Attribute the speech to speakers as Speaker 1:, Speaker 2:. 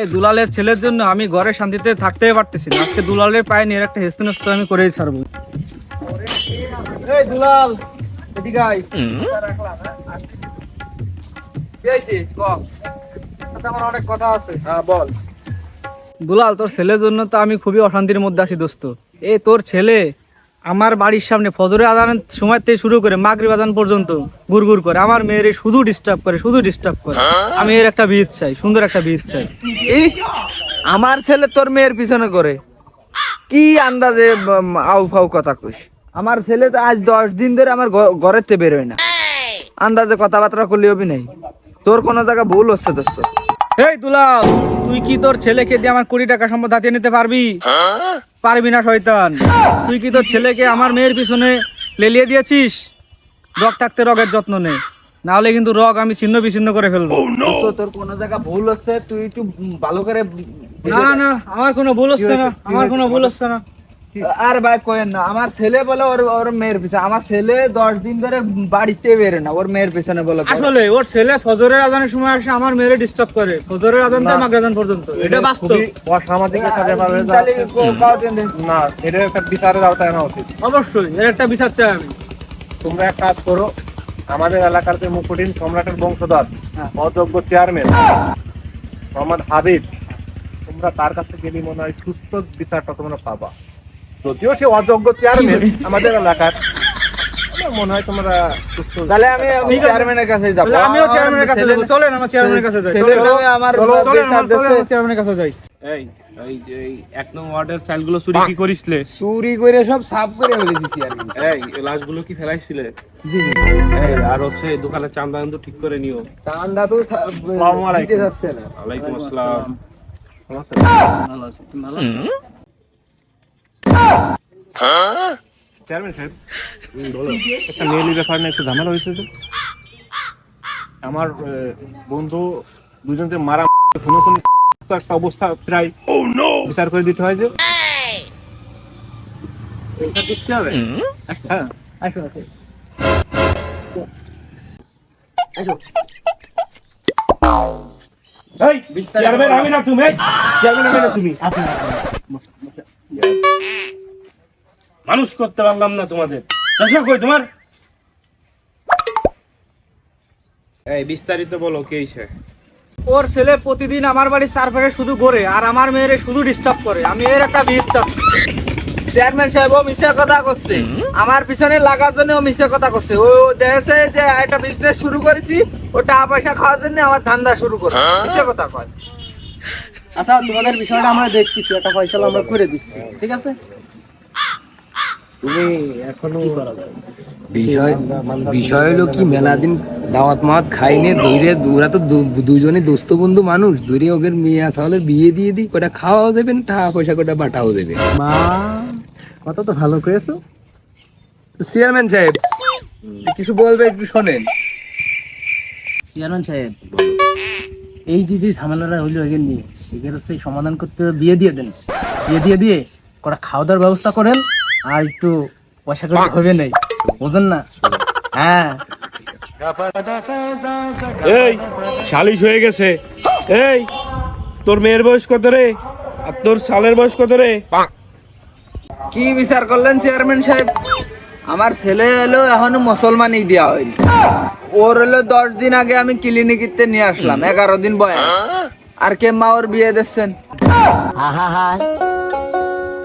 Speaker 1: এই দুলালের ছেলের জন্য আমি ঘরে শান্তিতে থাকতেই পারতেছি না। আজকে দুলালের পায়ে নিয়ে একটা হেস্ত নষ্ট আমি করেই ছাড়বো। এই দুলাল এদিকে আমার অনেক কথা আছে।
Speaker 2: হ্যাঁ বল।
Speaker 1: দুলাল তোর ছেলের জন্য তো আমি খুবই অশান্তির মধ্যে আছি দোস্ত। এই তোর ছেলে আমার বাড়ির সামনে ফজরে আজানের সময় থেকে শুরু করে মাগরিব আজান পর্যন্ত গুড়গুড় করে। আমার মেয়েরে শুধু ডিস্টার্ব করে, শুধু ডিস্টার্ব করে। আমি এর একটা বিহিত চাই, সুন্দর একটা বিহিত চাই।
Speaker 2: এই আমার ছেলে তোর মেয়ের পিছনে করে। কি আন্দাজে আউ ফাউ কথা কইস? আমার ছেলে তো আজ দশ দিন ধরে আমার ঘরের তে বেরোয় না। আন্দাজে কথাবার্তা করলে হবি নাই। তোর কোনো জায়গা ভুল হচ্ছে দোস্ত।
Speaker 1: এই দুলাল তুই কি তোর ছেলেকে দিয়ে আমার কোটি টাকা সম্পদ হাতিয়ে নিতে পারবি? পারবি না শয়তান। তুই কি তোর ছেলেকে আমার মেয়ের পিছনে লেলিয়ে দিয়েছিস? রগ থাকতে রগের যত্ন নে। না হলে কিন্তু রগ আমি ছিন্ন বিচ্ছিন্ন করে ফেলব।
Speaker 2: দোস্ত, তোর কোনো জায়গা ভুল হচ্ছে তুই একটু ভালো করে
Speaker 1: না না আমার কোনো ভুল হচ্ছে না আমার কোনো ভুল হচ্ছে না।
Speaker 2: আর ভাই কোয়েন না আমার ছেলে বলে ওর ওর মেয়ের পিছনে আমার ছেলে দশ দিন ধরে বাড়িতে বেরো না ওর মেয়ের পিছনে বলে
Speaker 1: আসলে ওর ছেলে ফজরের আজানের সময় আসে আমার মেয়েরে ডিস্টার্ব করে। ফজরের আজান থেকে মাগরিব আজান পর্যন্ত এটা বাস্তব।
Speaker 3: অসামাজিক একটা ব্যাপার
Speaker 2: তাহলে কো- কাও দেন দেন।
Speaker 3: না এটা একটা বিচারের আওতায় আনা উচিত।
Speaker 1: অবশ্যই এর একটা বিচার চাই আমি।
Speaker 3: তোমরা এক কাজ করো আমাদের এলাকার যে মুকুটিন সম্রাটের বংশধর
Speaker 1: হ্যাঁ।
Speaker 3: অযোগ্য চেয়ারম্যান মোহাম্মদ হাবিব তোমরা তার কাছে গেলে মনে হয় সুস্থ বিচারটা তোমরা পাবা। যদিও সে অযোগ্য চেয়ারম্যান আমাদের এলাকার। আমার মনে হয় তোমরা সুস্থ
Speaker 2: তাহলে আমি আমি
Speaker 1: ঠিক আছে।
Speaker 2: চেয়ারম্যানের কাছে যাব।
Speaker 1: আমিও চেয়ারম্যানের কাছে
Speaker 2: ছেলে-
Speaker 1: চলেন আমার চেয়ারম্যানের কাছে যাই। চলেন
Speaker 2: আমার
Speaker 1: চলেন, চলেন, আমার- চলেন,
Speaker 2: দিচ্ছে।
Speaker 1: আমার চেয়ারম্যানের কাছে যাই।
Speaker 4: এই এই এক নং ওয়ার্ডের চালগুলো চুরি কি করিসলে?
Speaker 2: চুরি করে সব সাফ করে ফেলেছি
Speaker 4: এই এই লাশগুলো কি ফেলাইছিলে?
Speaker 1: জি জি।
Speaker 4: আর হচ্ছে দোকানের চান্দা কিন্তু ঠিক করে নিও।
Speaker 2: চান্দা তো সা-
Speaker 3: আসসালামু আলাইকুম।
Speaker 2: না।
Speaker 4: ওয়ালাইকুম আসসালাম।
Speaker 1: ভালো আছি তুমি ভালো আছো?
Speaker 3: চেয়ারম্যান সাহেব একটা মেয়েলি ব্যাপার নিয়ে একটু ঝামেলা হয়েছে তো। আমার বন্ধু দুজন যে মারা খুনি তো একটা অবস্থা প্রায় বিচার করে দিতে হয় যে।
Speaker 2: দেখতে হবে?
Speaker 3: হ্যাঁ
Speaker 2: আসো আসো।
Speaker 4: এই চেয়ারম্যান আমি না তুমি চেয়ারম্যান আমি না তুমি। মানুষ করতে পারলাম না তোমাদের। চশমা কই তোমার? এই বিস্তারিত বলো কে সে
Speaker 1: ওর ছেলে প্রতিদিন আমার বাড়ির চারপাশে শুধু ঘোরে আর আমার মেয়েরে শুধু ডিস্টার্ব করে। আমি এর একটা বিহিত চাচ্ছি।
Speaker 2: চেয়ারম্যান সাহেব ও মিশা কথা করছে। আমার পিছনে লাগার জন্য ও মিশা কথা করছে। ও দেখেছে যে একটা বিজনেস শুরু করেছি ও টাকা পয়সা খাওয়ার জন্য আমার ধান্দা শুরু করে। মিশা কথা কয়।
Speaker 5: আচ্ছা তোমাদের বিষয়টা আমরা দেখতেছি একটা ফয়সালা আমরা করে দিচ্ছি। ঠিক আছে?
Speaker 3: তুমি এখনও
Speaker 6: বিষয় বিষয় হলো কি মেলা দিন দাওয়াত মাওয়াত খাইনে দূরে ওরা তো দুজনে দোস্ত বন্ধু মানুষ দূরে ওদের মেয়ে আসলে বিয়ে দিয়ে দিই কটা খাওয়াও দেবে টাকা পয়সা কটা বাটাও দেবে।
Speaker 5: মা কথা তো ভালো করেছ
Speaker 6: চেয়ারম্যান সাহেব কিছু বলবে একটু শোনেন।
Speaker 5: চেয়ারম্যান সাহেব এই যে যে ঝামেলাটা হইল এগের নিয়ে এগের হচ্ছে সমাধান করতে হবে, বিয়ে দিয়ে দেন। বিয়ে দিয়ে দিয়ে কটা খাওয়া দাওয়ার ব্যবস্থা করেন আর একটু পয়সা করে হবে নাই। বুঝেন না? হ্যাঁ।
Speaker 4: এই সালিশ হয়ে গেছে। এই তোর মেয়ের বয়স কত রে? আর তোর সালের বয়স কত রে?
Speaker 2: কি বিচার করলেন চেয়ারম্যান সাহেব? আমার ছেলে এলো এখনও মুসলমানই দেওয়া হয়নি। ওর হলো দশ দিন আগে আমি ক্লিনিকিতে নিয়ে আসলাম এগারো দিন বয়স। আর কে মা ওর বিয়ে দিচ্ছেন?
Speaker 7: আহা